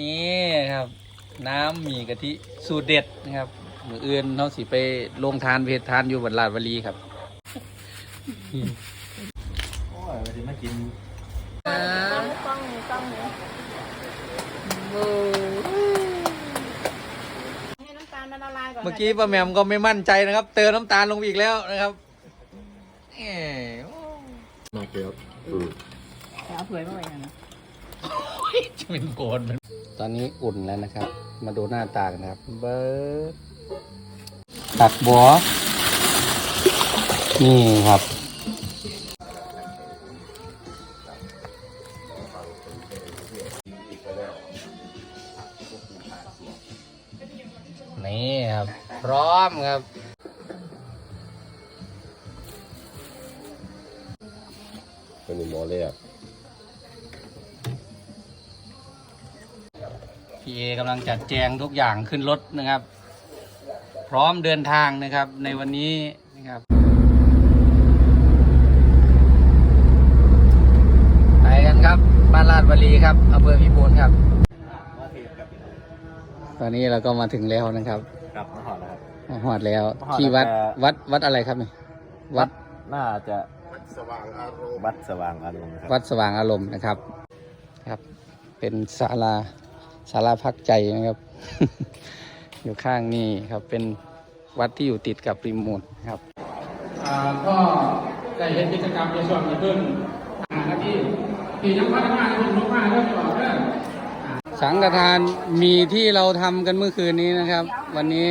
นี่ครับ น้ำหมี่กะทิสูตรเด็ดนะครับมืออื่นเขาสิไปลงทานเพจทานอยู่บนลาดวลีครับโอ้ยวันนี้มากินต้องต้องให้น้ำตาลมันละลายก่อนเมื่อกี้ป้าแหมมก็ไม่มั่นใจนะครับ เติมน้ำตาลลงไปอีกแล้วนะครับแหมมาเกลียวอืมเอาเผยมาไว้กันนะ จะเป็นโกนตอนนี้อุ่นแล้วนะครับ มาดูหน้าตากันนะครับ เบิร์ดตักบัวนี่ครับ นี่ครับ พร้อมครับเป็นหมอเลยอะ พี่เอกำลังจัดแจงทุกอย่างขึ้นรถนะครับ พร้อมเดินทางนะครับในวันนี้นะครับไปกันครับ บ้านลาดวลีครับอำเภอพิบูลครับ ตอนนี้เราก็มาถึงแล้วนะครับครับมาหอดแล้วครับมาหอดแล้วมาฮอดที่วัดแล้วก็วัดวัดอะไรครับเนี่ยวัดน่าจะสว่างอารมณ์วัดสว่างอารมณ์ครับวัดสว่างอารมณ์นะครับ ครับ เป็นศาลา ศาลาพักใจนะครับ อยู่ข้างนี่ครับเป็นวัดที่อยู่ติดกับริมมูลครับก็ได้เห็นกิจกรรมในช่วงนี้เพิ่มหาหน้าที่ที่ยังพัฒนาขึ้นมากๆเรื่องต่อเรื่องสังฆทานมีที่เราทำกันเมื่อคืนนี้นะครับ วันนี้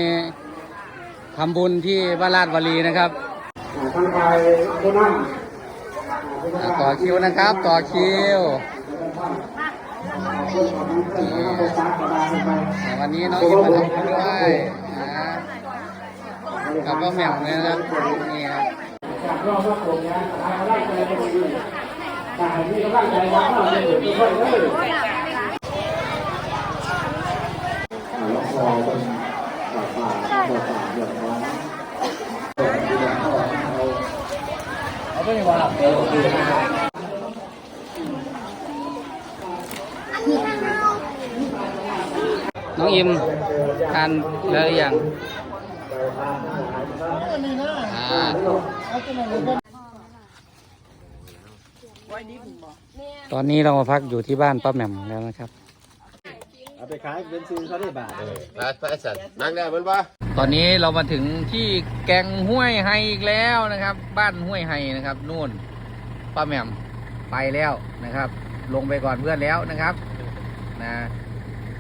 ทำบุญที่บ้านลาดวลีนะครับทางไปผู้นั่งอ่าต่อคิวนะครับ ต่อคิวอ่า วันนี้น้องอิมมาทำด้วยนะกับพ่อแหม่มเลยนะนี่ครับจากรอบพระโขงนะทางร่างกายเป็นดีแต่ที่ร่างกายวัดเราเป็นอยู่ด้วยเลยหลวงพ่อเป็นป่าป่าป่าป่าเดือดร้นเอาไปวางเดียวดู น้องอิมทานแล้วหรือยังอ่าตอนนี้เรามาพักอยู่ที่บ้านป้าแหม่มแล้วนะครับ เอาไปขายเป็นซื้อเขาได้บาทไปไปสัตว์นั่งได้มันปะตอนนี้เรามาถึงที่แกงห้วยไฮอีกแล้วนะครับ บ้านห้วยไฮนะครับนู่นป้าแหม่มไปแล้วนะครับ ลงไปก่อนเพื่อนแล้วนะครับนะ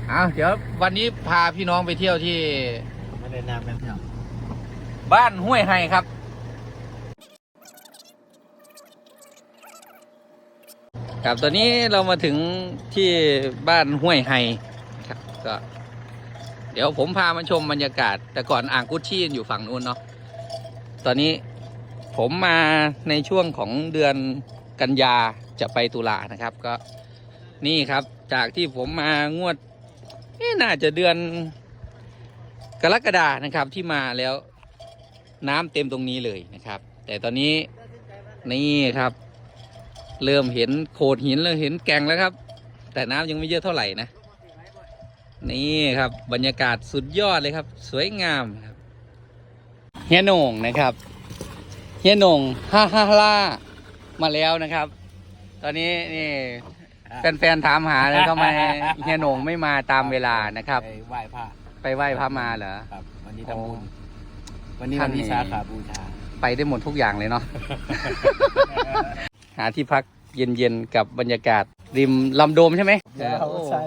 เอาเดี๋ยววันนี้พาพี่น้องไปเที่ยวที่ ไม่ได้นำกันครับบ้านห้วยไฮครับ ครับตอนนี้เรามาถึงที่บ้านห้วยไฮครับก็เดี๋ยวผมพามาชมบรรยากาศ แต่ก่อนอ่างกุชชี่อยู่ฝั่งนู้นเนาะตอนนี้ผมมาในช่วงของเดือนกันยาจะไปตุลานะครับก็นี่ครับจากที่ผมมางวดเอ๊ะ น่าจะเดือนกรกฎานะครับที่มาแล้วน้ำเต็มตรงนี้เลยนะครับ แต่ตอนนี้นี่ครับ เริ่มเห็นโขดหินเริ่มเห็นแก่งแล้วครับ แต่น้ำยังไม่เยอะเท่าไหร่นะ นี่ครับบรรยากาศสุดยอดเลยครับ สวยงามครับเฮียหนงนะครับเฮียหนงฮ่าฮ่าล่ามาแล้วนะครับ ตอนนี้นี่ แฟนๆถามหาเลยทำไมเฮียโหน่งไม่มาตามเวลานะครับ ไปไหว้พระไปไหว้พระมาเหรอครับ วันนี้ทำบุญวันนี้ท่าวันนนี่วิสาขาบูชาไปได้หมดทุกอย่างเลยเนาะหาที่พักเย็นๆกับบรรยากาศ ริมลำโดมใช่ไหมใช่ใช่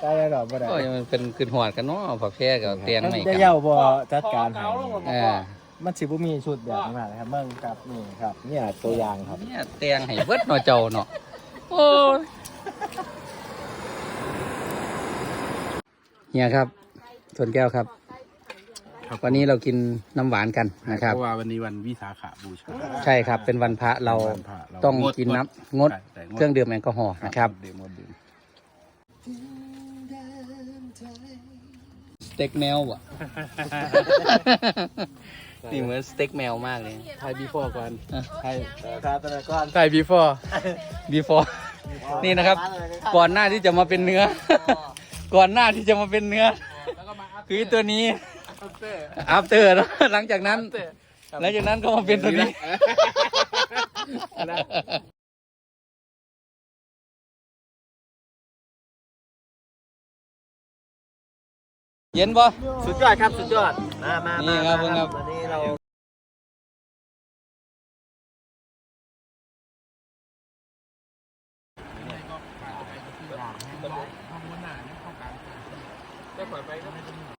ใช่หรอบ่ได้ก็ยังเป็นคืนหอดกันเนาะผักแพร่กับเตียงไม่จะกันเย้าบ่จัดการให้เออมันสิบ่มีชุดแบบนี้มานะครับเบิ่งครับนี่ครับ เนี่ยตัวอย่างครับเนี่ยเตียงให้เบิดเนาะเจ้าเนาะโอ้ เนี่ยครับส่วนแก้วครับวันนี้เรากินน้ำหวานกันนะครับ เพราะว่าวันนี้วันวิสาขาบูชาใช่ครับ เป็นวันพระเราวันพระเราต้องงดกินน้ำงดใช่แต่งดเครื่องดื่มแอลกอฮอล์นะครับดื่มงดดื่มสเต็กแมวอะ นี่เหมือนสเต็กแมวมากเลยไทยบีฟอร์ก่อนไทยคาตะก่อนใช่ before before นี่นะครับ ก่อนหน้าที่จะมาเป็นเนื้อ ก่อนหน้าที่จะมาเป็นเนื้อ แล้วก็มาอัพคือตัวนี้ อัพเตอร์อัพเตอร์แล้วหลังจากนั้นอัพเตอร์ครับหลังจากนั้นก็มาเป็นตัวนี้นะเย็นปะ สุดยอดครับ สุดยอด มามานี่มาครับมาครับ วันนี้เรา Tá, pai, pai.